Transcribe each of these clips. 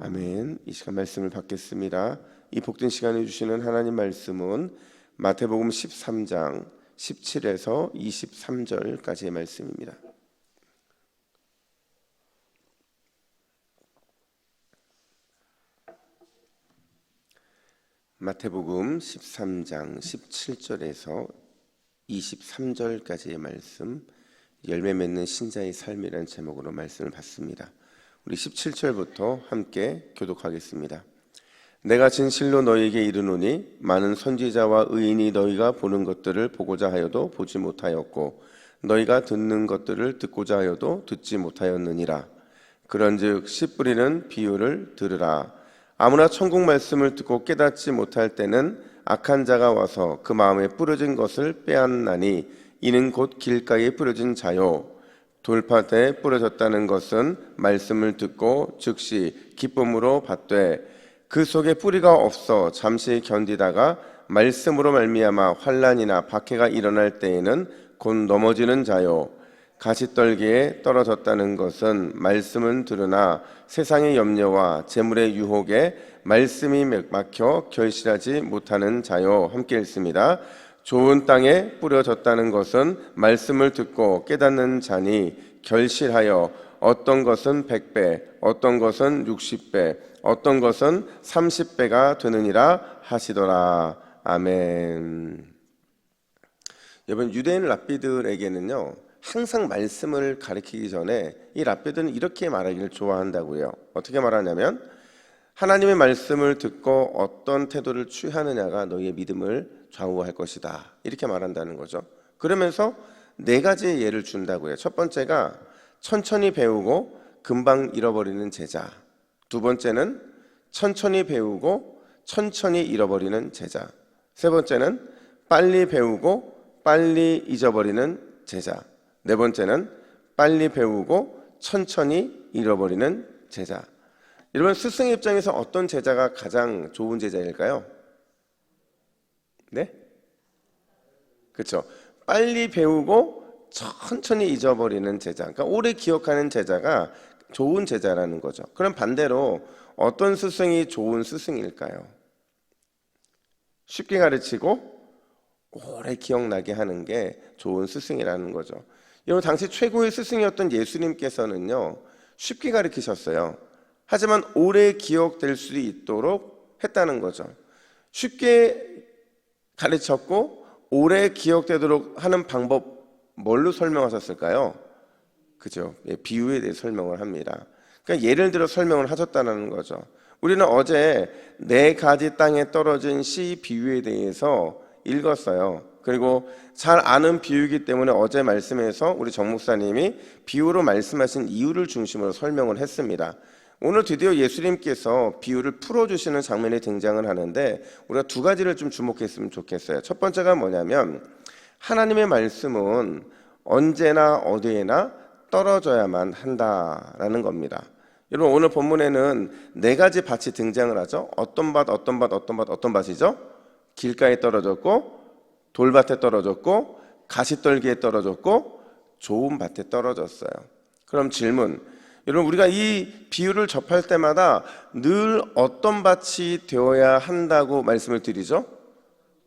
아멘. 이 시간 말씀을 받겠습니다. 이 복된 시간을 주시는 하나님 말씀은 마태복음 13장 17에서 23절까지의 말씀입니다. 마태복음 13장 17절에서 23절까지의 말씀 열매 맺는 신자의 삶이라는 제목으로 말씀을 받습니다. 우리 17절부터 함께 교독하겠습니다. 내가 진실로 너희에게 이르노니 많은 선지자와 의인이 너희가 보는 것들을 보고자 하여도 보지 못하였고 너희가 듣는 것들을 듣고자 하여도 듣지 못하였느니라. 그런즉 씨 뿌리는 비유를 들으라. 아무나 천국 말씀을 듣고 깨닫지 못할 때는 악한 자가 와서 그 마음에 뿌려진 것을 빼앗나니 이는 곧 길가에 뿌려진 자요 돌밭에 뿌려졌다는 것은 말씀을 듣고 즉시 기쁨으로 받되 그 속에 뿌리가 없어 잠시 견디다가 말씀으로 말미암아 환란이나 박해가 일어날 때에는 곧 넘어지는 자요 가시떨기에 떨어졌다는 것은 말씀은 들으나 세상의 염려와 재물의 유혹에 말씀이 막혀 결실하지 못하는 자요 함께 읽습니다. 좋은 땅에 뿌려졌다는 것은 말씀을 듣고 깨닫는 자니 결실하여 어떤 것은 100배, 어떤 것은 60배, 어떤 것은 30배가 되느니라 하시더라. 아멘. 여러분 유대인 랍비들에게는요. 항상 말씀을 가리키기 전에 이 랍비들은 이렇게 말하기를 좋아한다고요. 어떻게 말하냐면 하나님의 말씀을 듣고 어떤 태도를 취하느냐가 너희의 믿음을 좌우할 것이다. 이렇게 말한다는 거죠. 그러면서 네 가지의 예를 준다고요. 첫 번째가 천천히 배우고 금방 잃어버리는 제자. 두 번째는 천천히 배우고 천천히 잃어버리는 제자. 세 번째는 빨리 배우고 빨리 잊어버리는 제자. 네 번째는 빨리 배우고 천천히 잃어버리는 제자. 여러분 스승 입장에서 어떤 제자가 가장 좋은 제자일까요? 네? 그렇죠. 빨리 배우고 천천히 잊어버리는 제자. 그러니까 오래 기억하는 제자가 좋은 제자라는 거죠. 그럼 반대로 어떤 스승이 좋은 스승일까요? 쉽게 가르치고 오래 기억나게 하는 게 좋은 스승이라는 거죠. 여러분 당시 최고의 스승이었던 예수님께서는요 쉽게 가르치셨어요. 하지만 오래 기억될 수 있도록 했다는 거죠. 쉽게 가르쳤고 오래 기억되도록 하는 방법 뭘로 설명하셨을까요? 그죠? 예, 비유에 대해 설명을 합니다. 그러니까 예를 들어 설명을 하셨다는 거죠. 우리는 어제 네 가지 땅에 떨어진 씨 비유에 대해서 읽었어요. 그리고 잘 아는 비유이기 때문에 어제 말씀에서 우리 정 목사님이 비유로 말씀하신 이유를 중심으로 설명을 했습니다. 오늘 드디어 예수님께서 비유를 풀어주시는 장면이 등장을 하는데 우리가 두 가지를 좀 주목했으면 좋겠어요. 첫 번째가 뭐냐면 하나님의 말씀은 언제나 어디에나 떨어져야만 한다라는 겁니다. 여러분 오늘 본문에는 네 가지 밭이 등장을 하죠. 어떤 밭, 어떤 밭, 어떤 밭, 어떤 밭이죠? 길가에 떨어졌고 돌밭에 떨어졌고 가시떨기에 떨어졌고 좋은 밭에 떨어졌어요. 그럼 질문. 여러분 우리가 이 비유를 접할 때마다 늘 어떤 밭이 되어야 한다고 말씀을 드리죠?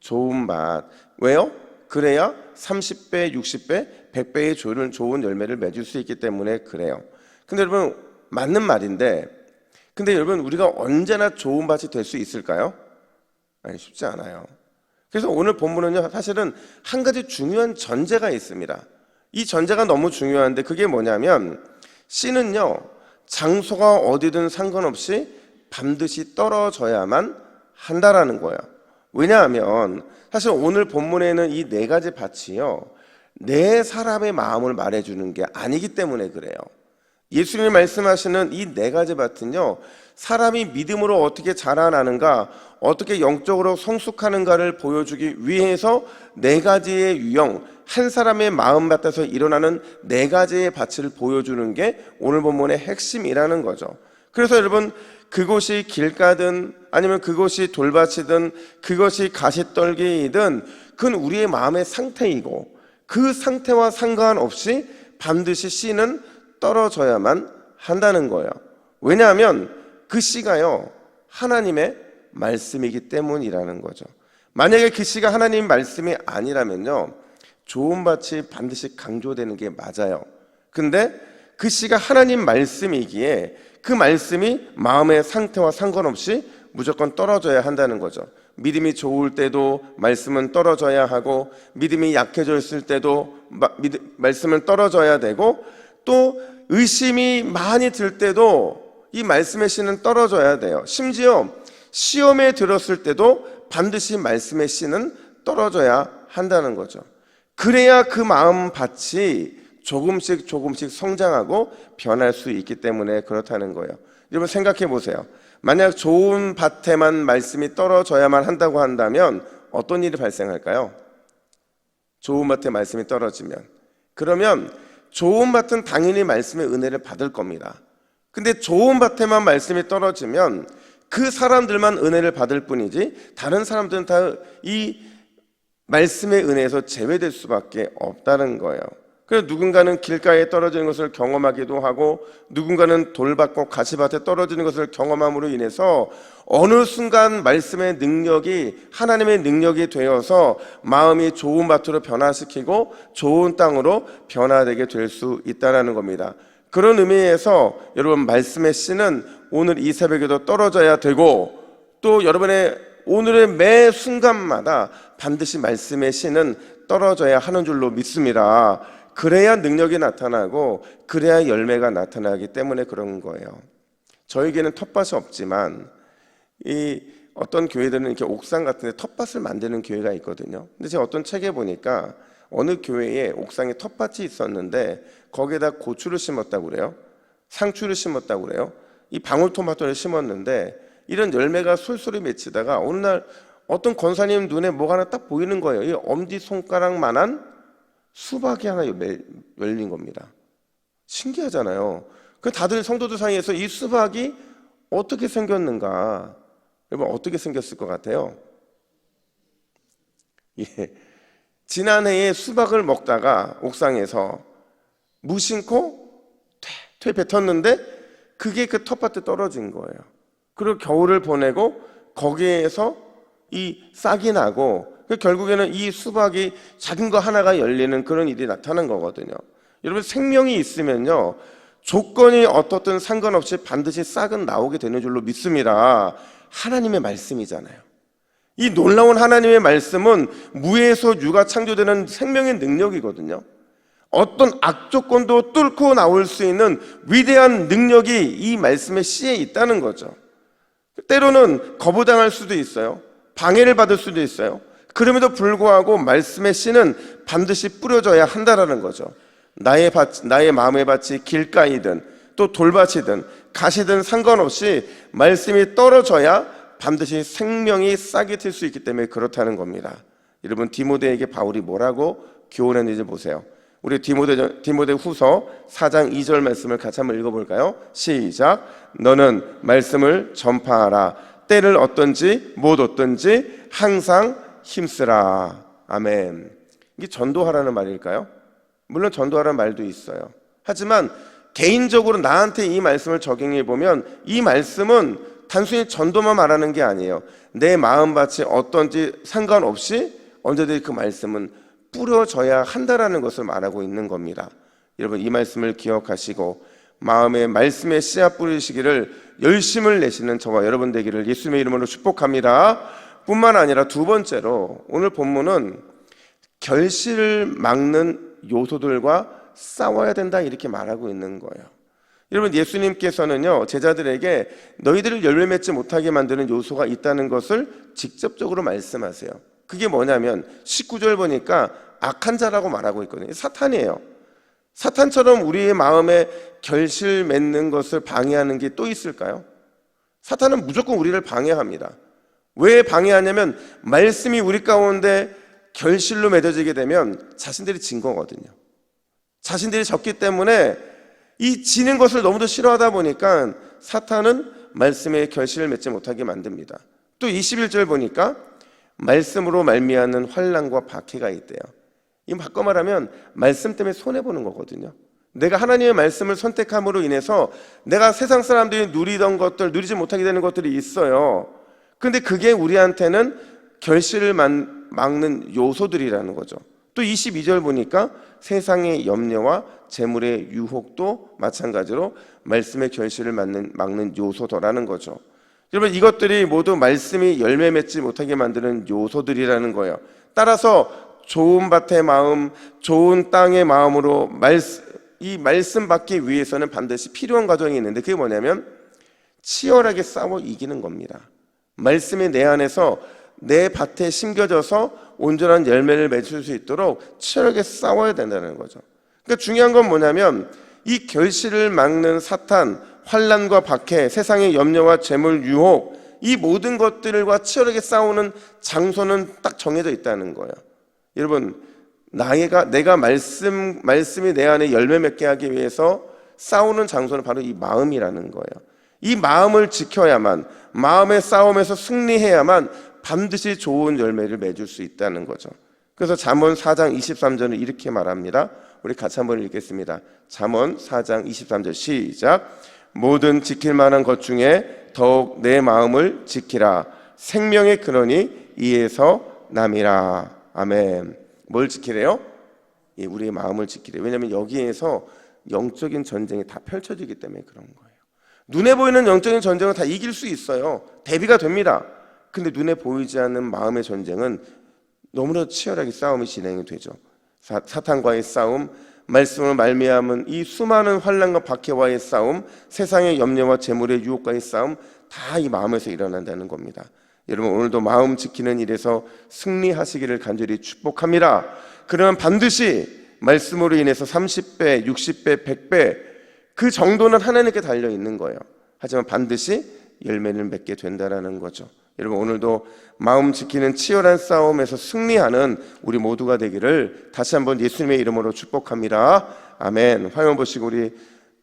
좋은 밭. 왜요? 그래야 30배, 60배, 100배의 좋은 좋은 열매를 맺을 수 있기 때문에 그래요. 근데 여러분 맞는 말인데 근데 여러분 우리가 언제나 좋은 밭이 될 수 있을까요? 아니 쉽지 않아요. 그래서 오늘 본문은요 사실은 한 가지 중요한 전제가 있습니다. 이 전제가 너무 중요한데 그게 뭐냐면 씨는요 장소가 어디든 상관없이 반드시 떨어져야만 한다라는 거예요. 왜냐하면 사실 오늘 본문에는 이 네 가지 밭이요 내 사람의 마음을 말해주는 게 아니기 때문에 그래요. 예수님이 말씀하시는 이 네 가지 밭은요, 사람이 믿음으로 어떻게 자라나는가, 어떻게 영적으로 성숙하는가를 보여주기 위해서 네 가지의 유형, 한 사람의 마음 밭에서 일어나는 네 가지의 밭을 보여주는 게 오늘 본문의 핵심이라는 거죠. 그래서 여러분, 그곳이 길가든 아니면 그곳이 돌밭이든 그것이 가시떨기이든 그건 우리의 마음의 상태이고 그 상태와 상관없이 반드시 씨는 떨어져야만 한다는 거예요. 왜냐하면 그 씨가요 하나님의 말씀이기 때문이라는 거죠. 만약에 그 씨가 하나님 말씀이 아니라면요 좋은 밭이 반드시 강조되는 게 맞아요. 근데 그 씨가 하나님 말씀이기에 그 말씀이 마음의 상태와 상관없이 무조건 떨어져야 한다는 거죠. 믿음이 좋을 때도 말씀은 떨어져야 하고 믿음이 약해져 있을 때도 마- 믿- 말씀은 떨어져야 되고 또 의심이 많이 들 때도 이 말씀의 씨는 떨어져야 돼요. 심지어 시험에 들었을 때도 반드시 말씀의 씨는 떨어져야 한다는 거죠. 그래야 그 마음 밭이 조금씩 조금씩 성장하고 변할 수 있기 때문에 그렇다는 거예요. 여러분 생각해 보세요. 만약 좋은 밭에만 말씀이 떨어져야만 한다고 한다면 어떤 일이 발생할까요? 좋은 밭에 말씀이 떨어지면 그러면 좋은 밭은 당연히 말씀의 은혜를 받을 겁니다. 근데 좋은 밭에만 말씀이 떨어지면 그 사람들만 은혜를 받을 뿐이지 다른 사람들은 다 이 말씀의 은혜에서 제외될 수밖에 없다는 거예요. 그래서 누군가는 길가에 떨어지는 것을 경험하기도 하고 누군가는 돌밭과 가시밭에 떨어지는 것을 경험함으로 인해서 어느 순간 말씀의 능력이 하나님의 능력이 되어서 마음이 좋은 밭으로 변화시키고 좋은 땅으로 변화되게 될 수 있다는 겁니다. 그런 의미에서 여러분 말씀의 씨는 오늘 이 새벽에도 떨어져야 되고 또 여러분의 오늘의 매 순간마다 반드시 말씀의 씨는 떨어져야 하는 줄로 믿습니다. 그래야 능력이 나타나고 그래야 열매가 나타나기 때문에 그런 거예요. 저에게는 텃밭이 없지만 이 어떤 교회들은 이렇게 옥상 같은 데 텃밭을 만드는 교회가 있거든요. 근데 제가 어떤 책에 보니까 어느 교회에 옥상에 텃밭이 있었는데 거기에다 고추를 심었다고 그래요. 상추를 심었다고 그래요. 이 방울토마토를 심었는데 이런 열매가 솔솔이 맺히다가 어느 날 어떤 권사님 눈에 뭐가 하나 딱 보이는 거예요. 이 엄지 손가락만한 수박이 하나 열- 열린 겁니다. 신기하잖아요. 그 다들 성도들 사이에서 이 수박이 어떻게 생겼는가? 여러분 어떻게 생겼을 것 같아요? 예. 지난해에 수박을 먹다가 옥상에서 무심코 퇴, 퇴 뱉었는데 그게 그 텃밭에 떨어진 거예요. 그리고 겨울을 보내고 거기에서 이 싹이 나고 그 결국에는 이 수박이 작은 거 하나가 열리는 그런 일이 나타난 거거든요. 여러분 생명이 있으면요 조건이 어떻든 상관없이 반드시 싹은 나오게 되는 줄로 믿습니다. 하나님의 말씀이잖아요. 이 놀라운 하나님의 말씀은 무에서 유가 창조되는 생명의 능력이거든요. 어떤 악조건도 뚫고 나올 수 있는 위대한 능력이 이 말씀의 씨에 있다는 거죠. 때로는 거부당할 수도 있어요. 방해를 받을 수도 있어요. 그럼에도 불구하고 말씀의 씨는 반드시 뿌려져야 한다라는 거죠. 나의 밭, 나의 마음의 밭이 길가이든 또 돌밭이든 가시든 상관없이 말씀이 떨어져야 반드시 생명이 싹이 틀수 있기 때문에 그렇다는 겁니다. 여러분 디모데에게 바울이 뭐라고 교훈했는지 보세요. 우리 디모데 디모데 후서 4장 2절 말씀을 같이 한번 읽어볼까요? 시작. 너는 말씀을 전파하라. 때를 어떤지 못 어떤지 항상 힘쓰라. 아멘. 이게 전도하라는 말일까요? 물론 전도하라는 말도 있어요. 하지만 개인적으로 나한테 이 말씀을 적용해 보면 이 말씀은 단순히 전도만 말하는 게 아니에요. 내 마음밭이 어떤지 상관없이 언제든지 그 말씀은 뿌려져야 한다라는 것을 말하고 있는 겁니다. 여러분 이 말씀을 기억하시고 마음에 말씀의 씨앗 뿌리시기를 열심을 내시는 저와 여러분 되기를 예수님의 이름으로 축복합니다. 뿐만 아니라 두 번째로 오늘 본문은 결실을 막는 요소들과 싸워야 된다 이렇게 말하고 있는 거예요. 여러분 예수님께서는요 제자들에게 너희들을 열매 맺지 못하게 만드는 요소가 있다는 것을 직접적으로 말씀하세요. 그게 뭐냐면 19절 보니까 악한 자라고 말하고 있거든요. 사탄이에요. 사탄처럼 우리의 마음에 결실 맺는 것을 방해하는 게 또 있을까요? 사탄은 무조건 우리를 방해합니다. 왜 방해하냐면 말씀이 우리 가운데 결실로 맺어지게 되면 자신들이 진 거거든요. 자신들이 졌기 때문에 이 지는 것을 너무도 싫어하다 보니까 사탄은 말씀에 결실을 맺지 못하게 만듭니다. 또 21절 보니까 말씀으로 말미암는 환란과 박해가 있대요. 이 바꿔 말하면 말씀 때문에 손해 보는 거거든요. 내가 하나님의 말씀을 선택함으로 인해서 내가 세상 사람들이 누리던 것들, 누리지 못하게 되는 것들이 있어요. 근데 그게 우리한테는 결실을 만- 막는 요소들이라는 거죠. 또 22절 보니까 세상의 염려와 재물의 유혹도 마찬가지로 말씀의 결실을 막는, 막는 요소더라는 거죠. 여러분 이것들이 모두 말씀이 열매 맺지 못하게 만드는 요소들이라는 거예요. 따라서 좋은 밭의 마음, 좋은 땅의 마음으로 말씀, 이 말씀 받기 위해서는 반드시 필요한 과정이 있는데 그게 뭐냐면 치열하게 싸워 이기는 겁니다. 말씀이 내 안에서 내 밭에 심겨져서 온전한 열매를 맺을 수 있도록 치열하게 싸워야 된다는 거죠. 그러니까 중요한 건 뭐냐면 이 결실을 막는 사탄, 환란과 박해, 세상의 염려와 재물 유혹 이 모든 것들과 치열하게 싸우는 장소는 딱 정해져 있다는 거예요. 여러분 나이가 내가 말씀 말씀이 내 안에 열매 맺게 하기 위해서 싸우는 장소는 바로 이 마음이라는 거예요. 이 마음을 지켜야만 마음의 싸움에서 승리해야만 반드시 좋은 열매를 맺을 수 있다는 거죠. 그래서 잠언 4장 23절은 이렇게 말합니다. 우리 같이 한번 읽겠습니다. 잠언 4장 23절 시작. 모든 지킬 만한 것 중에 더욱 내 마음을 지키라. 생명의 근원이 이에서 남이라. 아멘. 뭘 지키래요? 예, 우리의 마음을 지키래. 왜냐하면 여기에서 영적인 전쟁이 다 펼쳐지기 때문에 그런 거예요. 눈에 보이는 영적인 전쟁은 다 이길 수 있어요. 대비가 됩니다. 근데 눈에 보이지 않는 마음의 전쟁은 너무나 치열하게 싸움이 진행이 되죠. 사, 사탄과의 싸움, 말씀을 말미암은 이 수많은 환란과 박해와의 싸움, 세상의 염려와 재물의 유혹과의 싸움 다 이 마음에서 일어난다는 겁니다. 여러분 오늘도 마음 지키는 일에서 승리하시기를 간절히 축복합니다. 그러면 반드시 말씀으로 인해서 30배, 60배, 100배 그 정도는 하나님께 달려 있는 거예요. 하지만 반드시 열매를 맺게 된다라는 거죠. 여러분 오늘도 마음 지키는 치열한 싸움에서 승리하는 우리 모두가 되기를 다시 한번 예수님의 이름으로 축복합니다. 아멘. 화면 보시고 우리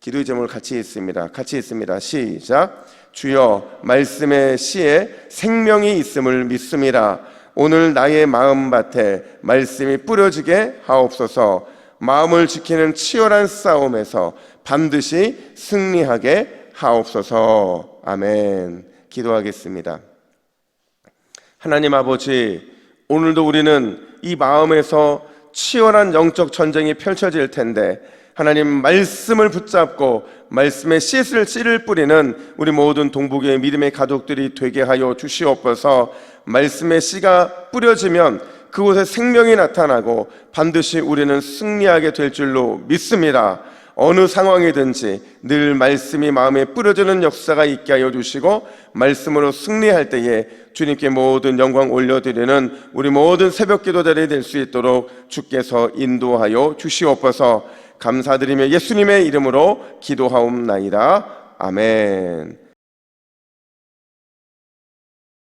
기도의 제목을 같이 읽습니다. 같이 읽습니다. 시작. 주여 말씀의 시에 생명이 있음을 믿습니다. 오늘 나의 마음밭에 말씀이 뿌려지게 하옵소서. 마음을 지키는 치열한 싸움에서 반드시 승리하게 하옵소서. 아멘. 기도하겠습니다. 하나님 아버지, 오늘도 우리는 이 마음에서 치열한 영적 전쟁이 펼쳐질 텐데, 하나님 말씀을 붙잡고 말씀의 씨앗을 씨를 뿌리는 우리 모든 동북의 믿음의 가족들이 되게 하여 주시옵소서. 말씀의 씨가 뿌려지면 그곳에 생명이 나타나고 반드시 우리는 승리하게 될 줄로 믿습니다. 어느 상황이든지 늘 말씀이 마음에 뿌려지는 역사가 있게 하여 주시고 말씀으로 승리할 때에 주님께 모든 영광 올려드리는 우리 모든 새벽 기도 자리 될수 있도록 주께서 인도하여 주시옵소서 감사드리며 예수님의 이름으로 기도하옵나이다. 아멘.